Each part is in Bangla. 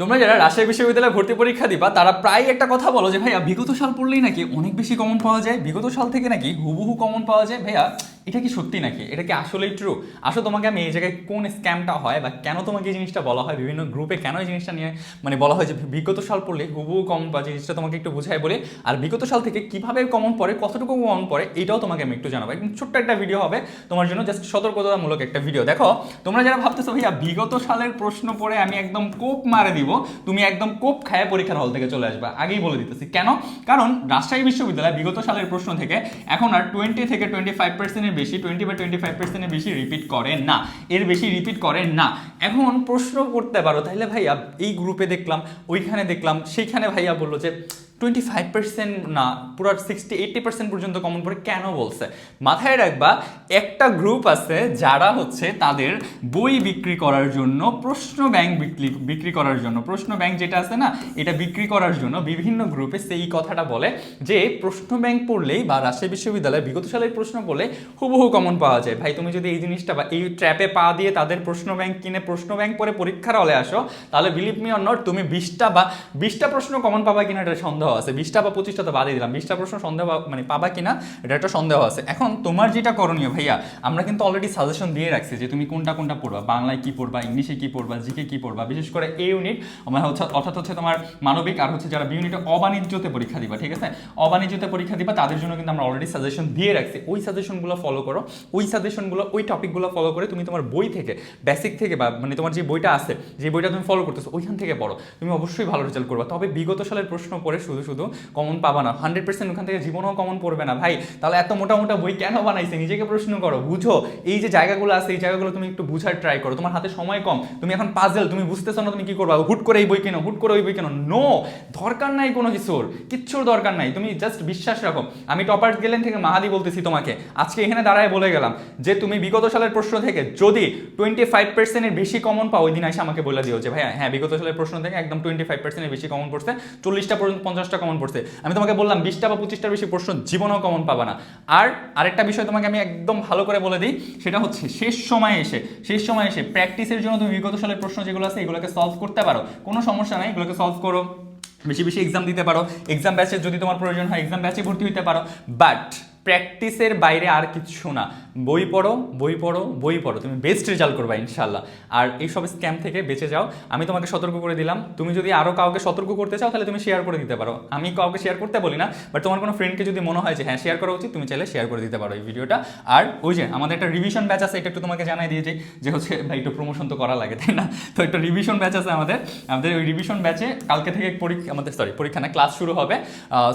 তোমরা যারা রাজশাহী বিশ্ববিদ্যালয়ে ভর্তি পরীক্ষা দিবা, তারা প্রায় একটা কথা বলো যে, ভাইয়া, বিগত সাল পড়লেই নাকি অনেক বেশি কমন পাওয়া যায়? বিগত সাল থেকে নাকি হুবহু কমন পাওয়া যায়। ভাইয়া এটা কি সত্যি নাকি? এটা কি আসলেই ট্রু আসলে তোমাকে আমি এই জায়গায় কোন স্ক্যামটা হয় বা কেন তোমাকে এই জিনিসটা বলা হয়? বিভিন্ন গ্রুপে কেন এই জিনিসটা নিয়ে মানে বলা হয় যে বিগত সাল পড়লে হুবহু কম বা জিনিসটা তোমাকে একটু বুঝাই বলে। আর বিগত সাল থেকে কীভাবে কমন পড়ে, কতটুকু কমন পড়ে, এটাও তোমাকে আমি একটু জানাব। একদম ছোট্ট একটা ভিডিও হবে। তোমার জন্য জাস্ট সতর্কতামূলক একটা ভিডিও দেখো, তোমরা যারা ভাবতেছো, ভাইয়া, বিগত সালের প্রশ্ন পড়ে আমি একদম কোপ মারে দিব, তুমি একদম কোপ খায় পরীক্ষার হল থেকে চলে আসবে। আগেই বলে দিতেছি। কেন? কারণ রাজশাহী বিশ্ববিদ্যালয় বিগত সালের প্রশ্ন থেকে এখন আর টোয়েন্টি থেকে টোয়েন্টি ফাইভ পার্সেন্টের বেশি টোয়েন্টি বা টোয়েন্টি ফাইভ পার্সেন্টের বেশি রিপিট করেন না। এর বেশি রিপিট করেন না। এখন প্রশ্ন করতে পারো, তাহলে ভাইয়া এই গ্রুপে দেখলাম, ওইখানে দেখলাম, সেইখানে ভাইয়া বলল যে টোয়েন্টি ফাইভ পার্সেন্ট না, পুরো সিক্সটি এইটটি পার্সেন্ট পর্যন্ত কমন পড়ে কেন বলছে? মাথায় রাখবা একটা গ্রুপ আছে যারা হচ্ছে তাদের বই বিক্রি করার জন্য, প্রশ্ন ব্যাংক বিক্রি বিক্রি করার জন্য, প্রশ্ন ব্যাংক যেটা আছে না, এটা বিক্রি করার জন্য বিভিন্ন গ্রুপে সেই কথাটা বলে যে, প্রশ্ন ব্যাংক পড়লেই বা রাজশাহী বিশ্ববিদ্যালয়ে বিগত সালের প্রশ্ন পড়লে হুবহু কমন পাওয়া যায়। ভাই, তুমি যদি এই জিনিসটা বা এই ট্র্যাপে পা দিয়ে তাদের প্রশ্ন ব্যাংক কিনে প্রশ্ন ব্যাংক পরে পরীক্ষার হলে আসো, তাহলে বিলিভ মি অর নট তুমি বিশটা বা বিশটা প্রশ্ন কমন পাবা কিনা এটা সন্দেহ আছে। বিশটা বা পঁচিশটা তো বাদই দিলাম। বিশটা প্রশ্ন সন্দেহ মানে পাবা কিনা এটা একটা সন্দেহ আছে। এখন তোমার যেটা করণীয় ভাইয়া, আমরা কিন্তু অলরেডি সাজেশন দিয়ে রাখছি যে তুমি কোনটা কোনটা পড়বা, বাংলায় কি পড়বা, ইংলিশে কি পড়বা জিকে কি পড়বা, বিশেষ করে এ ইউনিট মানে হচ্ছে, অর্থাৎ হচ্ছে তোমার মানবিক আর হচ্ছে যারা ইউনিটে অবাণিজ্যতে পরীক্ষা দিবা, ঠিক আছে? অবাণিজ্যতে পরীক্ষা দিবা, তাদের জন্য কিন্তু আমরা অলরেডি সাজেশন দিয়ে রাখছি। ওই সাজেশনগুলো ফলো করো, ওই সাজেশনগুলো ওই টপিকগুলো ফলো করে তুমি তোমার বই থেকে বেসিক থেকে বা মানে তোমার যে বইটা আছে, যে বইটা তুমি ফলো করতেছো, ওইখান থেকে পড়ো। তুমি অবশ্যই ভালো রেজাল্ট করবা। তবে বিগত সালের প্রশ্ন পড়ে শুধু শুধু কমন পাবা না। হান্ড্রেড পার্সেন্ট ওখান থেকে জীবনেও কমন পড়বে না। ভাই, তাহলে এত মোটা মোটা বই কেন বানাইছে? নিজেকে প্রশ্ন করো, বুঝো। এই যে জায়গাগুলো আছে, এই জায়গাগুলো তুমি একটু বুঝার ট্রাই করো। তোমার হাতে সময় কম। তুমি এখন পাজেল তুমি বুঝতেছো না তুমি কি করবা? হুট করে এই বই কেনো, হুট করে ওই বই কেনো? নো দরকার নাই কোনো কিছুর। কিচ্ছুর দরকার নাই। তুমি জাস্ট বিশ্বাস রাখো। আমি টপার গেলেন থেকে মাহাদি বলতেছি তোমাকে। আজকে এখানে দাঁড়ায় বলে গেলাম যে তুমি বিগত সালের প্রশ্ন থেকে যদি টোয়েন্টি ফাইভ পার্সেন্টের বেশি কমন পাও, ওই দিন এসে আমাকে বলে দিও যে, ভাইয়া হ্যাঁ বিগত সালের প্রশ্ন থেকে একদম টোয়েন্টি ফাইভ পার্সেন্টের বেশি কমন পড়ছে। চল্লিশটা পর্যন্ত পঞ্চাশটা কমন পড়ছে। আমি তোমাকে বললাম, বিশটা বা পঁচিশটার বেশি প্রশ্ন জীবনেও কমন পাবা না। আর আরেকটা বিষয় তোমাকে আমি একদম ভালো করে বলে দিই, সেটা হচ্ছে শেষ সময় এসে, শেষ সময় এসে প্র্যাকটিসের জন্য তুমি বিগত সালের প্রশ্ন যেগুলো আছে এগুলোকে সলভ করতে পারো। কোনো সমস্যা নাই, এগুলোকে সলভ করো। বেশি বেশি এক্সাম দিতে পারো। এক্সাম ব্যাচে যদি তোমার প্রয়োজন হয় এক্সাম ব্যাচে ভর্তি হতে পারো। বাট প্র্যাকটিসের বাইরে আর কিছু না। বই পড়ো বই পড়ো বই পড়ো। তুমি বেস্ট রেজাল্ট করবা ইনশাল্লাহ আর এইসব স্ক্যাম থেকে বেঁচে যাও। আমি তোমাকে সতর্ক করে দিলাম। তুমি যদি আরও কাউকে সতর্ক করতে চাও, তাহলে তুমি শেয়ার করে দিতে পারো। আমি কাউকে শেয়ার করতে বলি না বাট তোমার কোনো ফ্রেন্ডকে যদি মনে হয় যে হ্যাঁ শেয়ার করা উচিত তুমি চাইলে শেয়ার করে দিতে পারো এই ভিডিওটা আর ওই যে, আমাদের একটা রিভিশন ব্যাচ আছে, এটা একটু তোমাকে জানাই দিয়েছি যে হচ্ছে, ভাই, একটু প্রমোশন তো করা লাগে তাই না? তো একটা রিভিশন ব্যাচ আছে আমাদের। আমাদের ওই রিভিশন ব্যাচে কালকে থেকে পরীক্ষা, আমাদের সরি পরীক্ষা না ক্লাস শুরু হবে।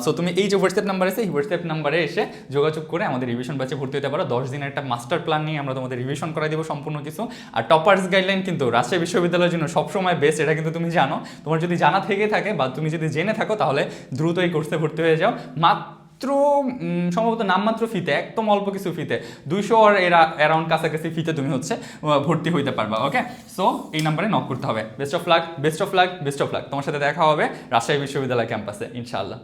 সো তুমি এই যে হোয়াটসঅ্যাপ নাম্বার আছে, এই হোয়াটসঅ্যাপ নাম্বারে এসে যোগাযোগ করে আমাদের রিভিশন ব্যাচে ভর্তি হতে পারো। দশ দিনের একটা মাস্টার প্ল্যান নিয়ে আমরা তোমাদের রিভিশন করাই দেবো সম্পূর্ণ কিছু। আর টপার্স গাইডলাইন কিন্তু রাজশাহী বিশ্ববিদ্যালয়ের জন্য সবসময় বেস্ট এটা কিন্তু তুমি জানো। তোমার যদি জানা থেকে থাকে বা তুমি যদি জেনে থাকো তাহলে দ্রুত এই কোর্সে ভর্তি হয়ে যাও। মাত্র উম, সম্ভবত নামমাত্র ফিতে একদম অল্প কিছু ফিতে দুইশো আর এরা অ্যারাউন্ড কাছাকাছি ফিতে তুমি হচ্ছে ভর্তি হইতে পারবা ওকে সো এই নাম্বারে নক করতে হবে। Best of luck best of luck best of luck তোমার সাথে দেখা হবে রাজশাহী বিশ্ববিদ্যালয় ক্যাম্পাসে ইনশাআল্লাহ।